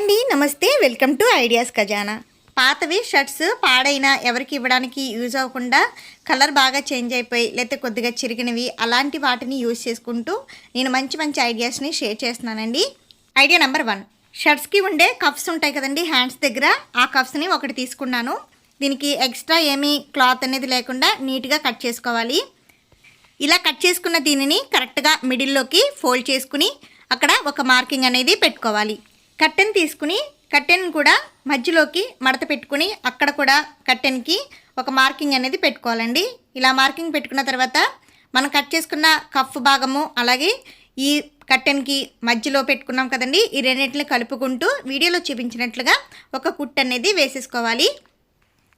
అండి నమస్తే welcome to ideas ఖజానా. పాతవి షర్ట్స్ పాడైన ఎవరికి ఇవ్వడానికి యూజ్ అవ్వకుండా కలర్ బాగా చేంజ్ అయిపోయి లేకపోతే కొద్దిగా చిరిగినవి అలాంటి వాటిని యూజ్ చేసుకుంటూ నేను మంచి మంచి ఐడియాస్ని షేర్ చేస్తున్నానండి. Idea number one. షర్ట్స్కి ఉండే కఫ్స్ ఉంటాయి కదండి హ్యాండ్స్ దగ్గర. ఆ కఫ్స్ని ఒకటి తీసుకున్నాను. దీనికి ఎక్స్ట్రా ఏమీ క్లాత్ అనేది లేకుండా నీట్గా కట్ చేసుకోవాలి. ఇలా కట్ చేసుకున్న దీనిని కరెక్ట్గా మిడిల్లోకి ఫోల్డ్ చేసుకుని అక్కడ ఒక మార్కింగ్ అనేది పెట్టుకోవాలి. కట్టెన్ తీసుకుని కట్టెన్ కూడా మధ్యలోకి మడత పెట్టుకుని అక్కడ కూడా కట్టెన్కి ఒక మార్కింగ్ అనేది పెట్టుకోవాలండి. ఇలా మార్కింగ్ పెట్టుకున్న తర్వాత మనం కట్ చేసుకున్న కఫ్ భాగము అలాగే ఈ కట్టెన్కి మధ్యలో పెట్టుకున్నాం కదండి ఈ రెండింటిని కలుపుకుంటూ వీడియోలో చూపించినట్లుగా ఒక కుట్ అనేది వేసేసుకోవాలి.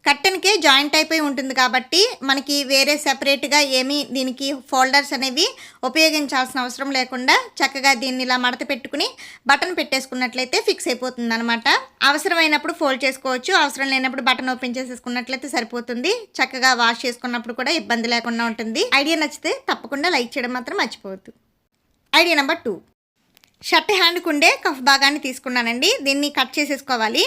కట్టెన్కే జాయింట్ అయిపోయి ఉంటుంది కాబట్టి మనకి వేరే సెపరేట్గా ఏమీ దీనికి ఫోల్డర్స్ అనేవి ఉపయోగించాల్సిన అవసరం లేకుండా చక్కగా దీన్ని ఇలా మడత పెట్టుకుని బటన్ పెట్టేసుకున్నట్లయితే ఫిక్స్ అయిపోతుంది అనమాట అవసరమైనప్పుడు ఫోల్డ్ చేసుకోవచ్చు అవసరం లేనప్పుడు బటన్ ఓపెన్ చేసేసుకున్నట్లయితే సరిపోతుంది. చక్కగా వాష్ చేసుకున్నప్పుడు కూడా ఇబ్బంది లేకుండా ఉంటుంది. ఐడియా నచ్చితే తప్పకుండా లైక్ చేయడం మాత్రం మర్చిపోవద్దు. Idea number two. షర్ట్ హ్యాండ్కు ఉండే కఫ్ భాగాన్ని తీసుకున్నానండి. దీన్ని కట్ చేసేసుకోవాలి.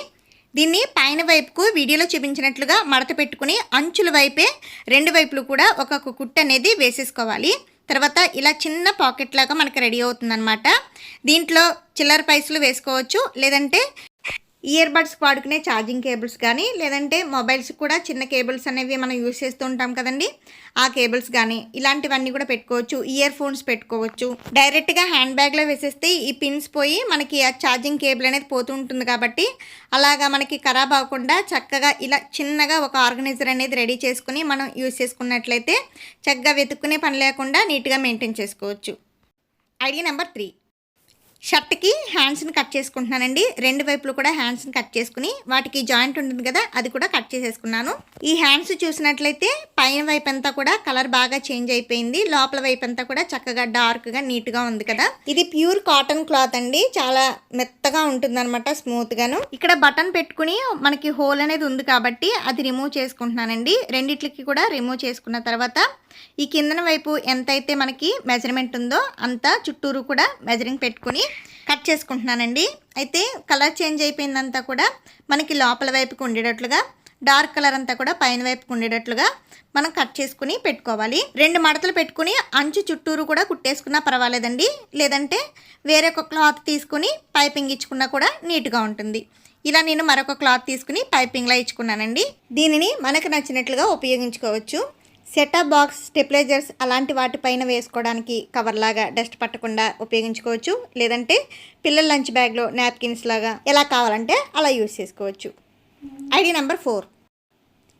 దీన్ని పైన వైపుకు వీడియోలో చూపించినట్లుగా మడత పెట్టుకుని అంచుల వైపే రెండు వైపులు కూడా ఒక కుట్టు అనేది వేసేసుకోవాలి. తర్వాత ఇలా చిన్న పాకెట్ లాగా మనకి రెడీ అవుతుందన్నమాట. దీంట్లో చిల్లర పైసలు వేసుకోవచ్చు. లేదంటే ఇయర్ బడ్స్ వాడుకునే ఛార్జింగ్ కేబుల్స్ కానీ లేదంటే మొబైల్స్ కూడా చిన్న కేబుల్స్ అనేవి మనం యూస్ చేస్తూ ఉంటాం కదండి. ఆ కేబుల్స్ కానీ ఇలాంటివన్నీ కూడా పెట్టుకోవచ్చు. ఇయర్ ఫోన్స్ పెట్టుకోవచ్చు. డైరెక్ట్గా హ్యాండ్ బ్యాగ్లో వేసేస్తే ఈ పిన్స్ పోయి మనకి ఆ ఛార్జింగ్ కేబుల్ అనేది పోతూ ఉంటుంది కాబట్టి అలాగా మనకి ఖరాబ్ అవ్వకుండా చక్కగా ఇలా చిన్నగా ఒక ఆర్గనైజర్ అనేది రెడీ చేసుకుని మనం యూస్ చేసుకున్నట్లయితే చక్కగా వెతుక్కునే పని లేకుండా నీట్గా మెయింటైన్ చేసుకోవచ్చు. Idea number three. షర్ట్కి హ్యాండ్స్ని కట్ చేసుకుంటున్నానండి. రెండు వైపులు కూడా హ్యాండ్స్ని కట్ చేసుకుని వాటికి జాయింట్ ఉంటుంది కదా అది కూడా కట్ చేసేసుకున్నాను. ఈ హ్యాండ్స్ చూసినట్లయితే పైన వైపు అంతా కూడా కలర్ బాగా చేంజ్ అయిపోయింది. లోపల వైపు అంతా కూడా చక్కగా డార్క్గా నీట్గా ఉంది కదా. ఇది ప్యూర్ కాటన్ క్లాత్ అండి. చాలా మెత్తగా ఉంటుంది అనమాట స్మూత్గాను. ఇక్కడ బటన్ పెట్టుకుని మనకి హోల్ అనేది ఉంది కాబట్టి అది రిమూవ్ చేసుకుంటున్నానండి. రెండిట్లకి కూడా రిమూవ్ చేసుకున్న తర్వాత ఈ కిందన వైపు ఎంతైతే మనకి మెజర్మెంట్ ఉందో అంతా చుట్టూరు కూడా మెజరింగ్ పెట్టుకుని కట్ చేసుకుంటున్నానండి. అయితే కలర్ చేంజ్ అయిపోయిందంతా కూడా మనకి లోపల వైపుకు ఉండేటట్లుగా డార్క్ కలర్ అంతా కూడా పైన వైపుకు ఉండేటట్లుగా మనం కట్ చేసుకుని పెట్టుకోవాలి. రెండు మడతలు పెట్టుకుని అంచు చుట్టూరు కూడా కుట్టేసుకున్నా పర్వాలేదండి. లేదంటే వేరే ఒక క్లాత్ తీసుకుని పైపింగ్ ఇచ్చుకున్నా కూడా నీట్గా ఉంటుంది. ఇలా నేను మరొక క్లాత్ తీసుకుని పైపింగ్లా ఇచ్చుకున్నానండి. దీనిని మనకు నచ్చినట్లుగా ఉపయోగించుకోవచ్చు. సెటప్ బాక్స్ స్టెప్లైజర్స్ అలాంటి వాటిపైన వేసుకోవడానికి కవర్ లాగా డస్ట్ పట్టకుండా ఉపయోగించుకోవచ్చు. లేదంటే పిల్లల లంచ్ బ్యాగ్లో నాప్కిన్స్ లాగా ఎలా కావాలంటే అలా యూస్ చేసుకోవచ్చు. Idea number four.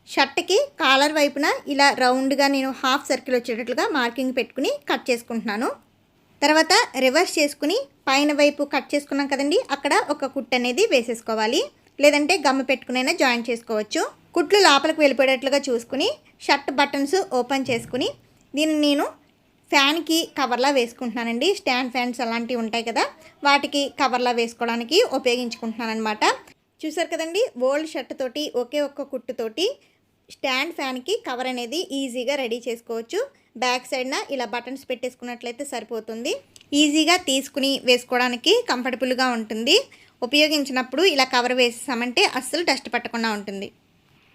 షర్ట్కి కాలర్ వైపున ఇలా రౌండ్గా నేను హాఫ్ సర్కిల్ వచ్చేటట్లుగా మార్కింగ్ పెట్టుకుని కట్ చేసుకుంటున్నాను. తర్వాత రివర్స్ చేసుకుని పైన వైపు కట్ చేసుకున్నాం కదండి అక్కడ ఒక కుట్ అనేది వేసేసుకోవాలి. లేదంటే గమ్మ పెట్టుకునైనా జాయిన్ చేసుకోవచ్చు. కుట్లు లోపలికి వెళ్ళిపోయేటట్లుగా చూసుకుని షర్ట్ బటన్స్ ఓపెన్ చేసుకుని దీన్ని నేను ఫ్యాన్కి కవర్లా వేసుకుంటున్నానండి. స్టాండ్ ఫ్యాన్స్ అలాంటివి ఉంటాయి కదా వాటికి కవర్లా వేసుకోవడానికి ఉపయోగించుకుంటున్నాను అనమాట చూసారు కదండి ఓల్డ్ షర్ట్ తోటి ఒకే ఒక్క కుట్టుతోటి స్టాండ్ ఫ్యాన్కి కవర్ అనేది ఈజీగా రెడీ చేసుకోవచ్చు. బ్యాక్ సైడ్న ఇలా బటన్స్ పెట్టేసుకున్నట్లయితే సరిపోతుంది. ఈజీగా తీసుకుని వేసుకోవడానికి కంఫర్టబుల్గా ఉంటుంది. ఉపయోగించినప్పుడు ఇలా కవర్ వేసేసామంటే అస్సలు డస్ట్ పట్టకుండా ఉంటుంది.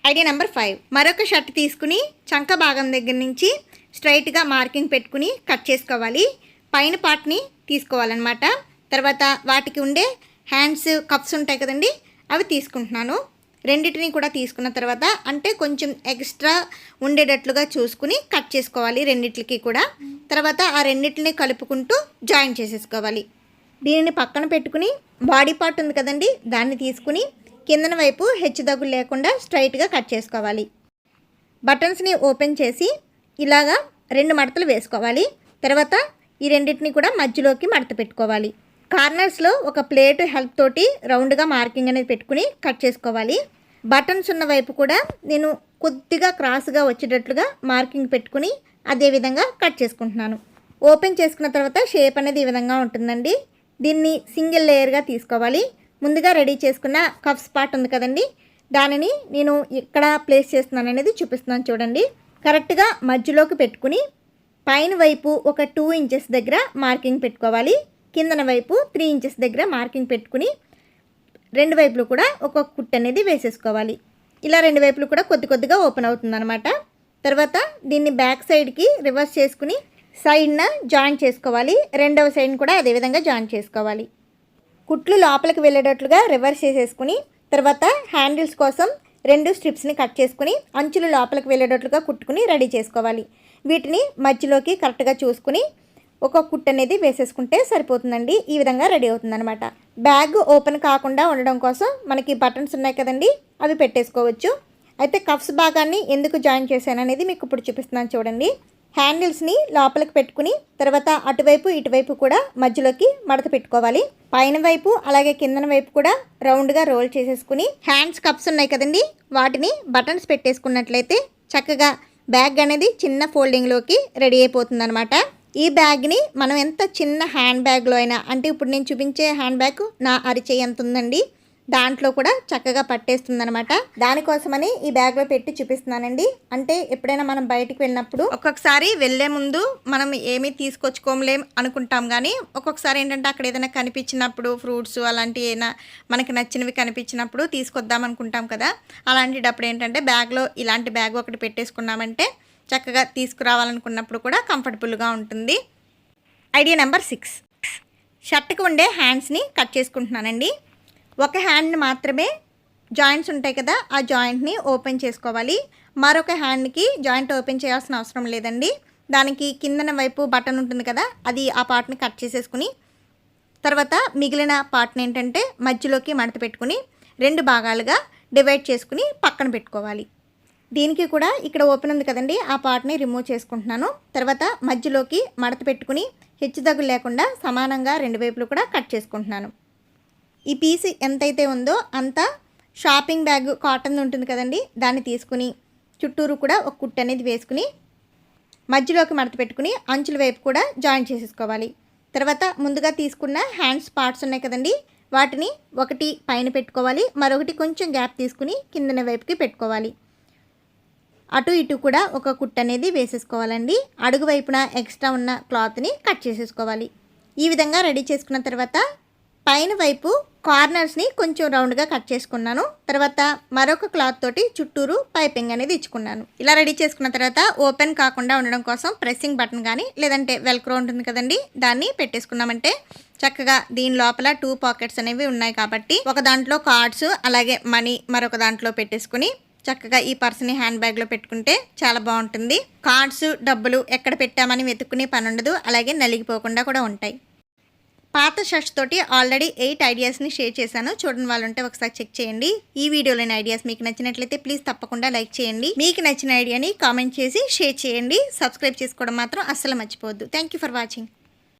Idea number five. మరొక షర్ట్ తీసుకుని చంక భాగం దగ్గర నుంచి స్ట్రైట్గా మార్కింగ్ పెట్టుకుని కట్ చేసుకోవాలి. పైన పార్ట్ని తీసుకోవాలన్నమాట. తర్వాత వాటికి ఉండే హ్యాండ్స్ కప్స్ ఉంటాయి కదండి అవి తీసుకుంటున్నాను. రెండింటిని కూడా తీసుకున్న తర్వాత అంటే కొంచెం ఎక్స్ట్రా ఉండేటట్లుగా చూసుకుని కట్ చేసుకోవాలి రెండిట్లకి కూడా. తర్వాత ఆ రెండింటిని కలుపుకుంటూ జాయిన్ చేసేసుకోవాలి. దీనిని పక్కన పెట్టుకుని బాడీ పార్ట్ ఉంది కదండి దాన్ని తీసుకుని కిందన వైపు హెచ్చుదగ్గులు లేకుండా స్ట్రైట్గా కట్ చేసుకోవాలి. బటన్స్ని ఓపెన్ చేసి ఇలాగా రెండు మడతలు వేసుకోవాలి. తర్వాత ఈ రెండింటిని కూడా మధ్యలోకి మడత పెట్టుకోవాలి. కార్నర్స్లో ఒక ప్లేట్ హెల్ప్ తోటి రౌండ్గా మార్కింగ్ అనేది పెట్టుకుని కట్ చేసుకోవాలి. బటన్స్ ఉన్న వైపు కూడా నేను కొద్దిగా క్రాస్గా వచ్చేటట్లుగా మార్కింగ్ పెట్టుకుని అదే విధంగా కట్ చేసుకుంటున్నాను. ఓపెన్ చేసుకున్న తర్వాత షేప్ అనేది ఈ విధంగా ఉంటుందండి. దీన్ని సింగిల్ లేయర్గా తీసుకోవాలి. ముందుగా రెడీ చేసుకున్న కఫ్ స్పాట్ ఉంది కదండి దానిని నేను ఇక్కడ ప్లేస్ చేస్తున్నాను అనేది చూపిస్తున్నాను చూడండి. కరెక్ట్గా మధ్యలోకి పెట్టుకుని పైన వైపు ఒక టూ ఇంచెస్ దగ్గర మార్కింగ్ పెట్టుకోవాలి. కిందన వైపు త్రీ ఇంచెస్ దగ్గర మార్కింగ్ పెట్టుకుని రెండు వైపులు కూడా ఒక కుట్ అనేది వేసేసుకోవాలి. ఇలా రెండు వైపులు కూడా కొద్ది కొద్దిగా ఓపెన్ అవుతుందనమాట తర్వాత దీన్ని బ్యాక్ సైడ్కి రివర్స్ చేసుకుని సైడ్న జాయిన్ చేసుకోవాలి. రెండవ సైడ్ని కూడా అదేవిధంగా జాయిన్ చేసుకోవాలి. కుట్లు లోపలికి వెళ్ళేటట్లుగా రివర్స్ చేసేసుకుని తర్వాత హ్యాండిల్స్ కోసం రెండు స్ట్రిప్స్ని కట్ చేసుకుని అంచులు లోపలికి వెళ్ళేటట్లుగా కుట్టుకుని రెడీ చేసుకోవాలి. వీటిని మధ్యలోకి కరెక్ట్గా చూసుకుని ఒక కుట్ అనేది వేసేసుకుంటే సరిపోతుందండి. ఈ విధంగా రెడీ అవుతుందన్నమాట. బ్యాగ్ ఓపెన్ కాకుండా ఉండడం కోసం మనకి బటన్స్ ఉన్నాయి కదండి అవి పెట్టేసుకోవచ్చు. అయితే కఫ్స్ భాగాన్ని ఎందుకు జాయిన్ చేశాను అనేది మీకు ఇప్పుడు చూపిస్తున్నాను చూడండి. హ్యాండిల్స్ని లోపలికి పెట్టుకుని తర్వాత అటువైపు ఇటువైపు కూడా మధ్యలోకి మడత పెట్టుకోవాలి. పైన వైపు అలాగే కిందన వైపు కూడా రౌండ్గా రోల్ చేసేసుకుని హ్యాండ్స్ కప్స్ ఉన్నాయి కదండి వాటిని బటన్స్ పెట్టేసుకున్నట్లయితే చక్కగా బ్యాగ్ అనేది చిన్న ఫోల్డింగ్లోకి రెడీ అయిపోతుంది అనమాట ఈ బ్యాగ్ని మనం ఎంత చిన్న హ్యాండ్ బ్యాగ్లో అయినా అంటే ఇప్పుడు నేను చూపించే హ్యాండ్ బ్యాగ్ నా అరిచేయి ఎంత ఉందండి? దాంట్లో కూడా చక్కగా పట్టేస్తుంది అనమాట దానికోసమని ఈ బ్యాగ్లో పెట్టి చూపిస్తున్నానండి. అంటే ఎప్పుడైనా మనం బయటికి వెళ్ళినప్పుడు ఒక్కొక్కసారి వెళ్ళే ముందు మనం ఏమీ తీసుకొచ్చుకోలేం అనుకుంటాం కానీ ఒక్కొక్కసారి ఏంటంటే అక్కడ ఏదైనా కనిపించినప్పుడు ఫ్రూట్స్ అలాంటివి ఏమైనా మనకి నచ్చినవి కనిపించినప్పుడు తీసుకొద్దాం అనుకుంటాం కదా. అలాంటిటప్పుడు ఏంటంటే బ్యాగ్లో ఇలాంటి బ్యాగ్ ఒకటి పెట్టేసుకున్నామంటే చక్కగా తీసుకురావాలనుకున్నప్పుడు కూడా కంఫర్టబుల్గా ఉంటుంది. Idea number six. షర్ట్కి ఉండే హ్యాండ్స్ని కట్ చేసుకుంటున్నానండి. ఒక హ్యాండ్ మాత్రమే జాయింట్స్ ఉంటాయి కదా ఆ జాయింట్ని ఓపెన్ చేసుకోవాలి. మరొక హ్యాండ్కి జాయింట్ ఓపెన్ చేయాల్సిన అవసరం లేదండి. దానికి కిందన వైపు బటన్ ఉంటుంది కదా అది ఆ పార్ట్ని కట్ చేసేసుకుని తర్వాత మిగిలిన పార్ట్ని ఏంటంటే మధ్యలోకి మడత పెట్టుకుని రెండు భాగాలుగా డివైడ్ చేసుకుని పక్కన పెట్టుకోవాలి. దీనికి కూడా ఇక్కడ ఓపెన్ ఉంది కదండి ఆ పార్ట్ని రిమూవ్ చేసుకుంటున్నాను. తర్వాత మధ్యలోకి మడత పెట్టుకుని హెచ్చుతగ్గు లేకుండా సమానంగా రెండు వైపులు కూడా కట్ చేసుకుంటున్నాను. ఈ పీస్ ఎంతైతే ఉందో అంత షాపింగ్ బ్యాగ్ కాటన్ ఉంటుంది కదండి దాన్ని తీసుకుని చుట్టూరు కూడా ఒక కుట్టు అనేది వేసుకుని మధ్యలోకి మడత పెట్టుకుని అంచుల వైపు కూడా జాయిన్ చేసేసుకోవాలి. తర్వాత ముందుగా తీసుకున్న హ్యాండ్స్ పార్ట్స్ ఉన్నాయి కదండి వాటిని ఒకటి పైన పెట్టుకోవాలి మరొకటి కొంచెం గ్యాప్ తీసుకుని కిందన వైపుకి పెట్టుకోవాలి. అటు ఇటు కూడా ఒక కుట్టు అనేది వేసేసుకోవాలండి. అడుగు వైపున ఎక్స్ట్రా ఉన్న క్లాత్ని కట్ చేసేసుకోవాలి. ఈ విధంగా రెడీ చేసుకున్న తర్వాత పైన వైపు కార్నర్స్ని కొంచెం రౌండ్గా కట్ చేసుకున్నాను. తర్వాత మరొక క్లాత్ తోటి చుట్టూరు పైపింగ్ అనేది ఇచ్చుకున్నాను. ఇలా రెడీ చేసుకున్న తర్వాత ఓపెన్ కాకుండా ఉండడం కోసం ప్రెస్సింగ్ బటన్ కానీ లేదంటే వెల్క్రో ఉంటుంది కదండి దాన్ని పెట్టేసుకున్నామంటే చక్కగా దీని లోపల టూ పాకెట్స్ అనేవి ఉన్నాయి కాబట్టి ఒక దాంట్లో కార్డ్స్ అలాగే మనీ మరొక దాంట్లో పెట్టేసుకుని చక్కగా ఈ పర్స్ని హ్యాండ్ బ్యాగ్లో పెట్టుకుంటే చాలా బాగుంటుంది. కార్డ్స్ డబ్బులు ఎక్కడ పెట్టామని వెతుక్కునే పని ఉండదు అలాగే నలిగిపోకుండా కూడా ఉంటాయి. పాత షర్ట్స్ తోటి ఆల్రెడీ ఎయిట్ ఐడియాస్ని షేర్ చేశాను. చూడని వాళ్ళు ఉంటే ఒకసారి చెక్ చేయండి. ఈ వీడియోలోని ఐడియాస్ మీకు నచ్చినట్లయితే ప్లీజ్ తప్పకుండా లైక్ చేయండి. మీకు నచ్చిన ఐడియాని కామెంట్ చేసి షేర్ చేయండి. సబ్స్క్రైబ్ చేసుకోవడం మాత్రం అస్సలు మర్చిపోవద్దు. Thank you for watching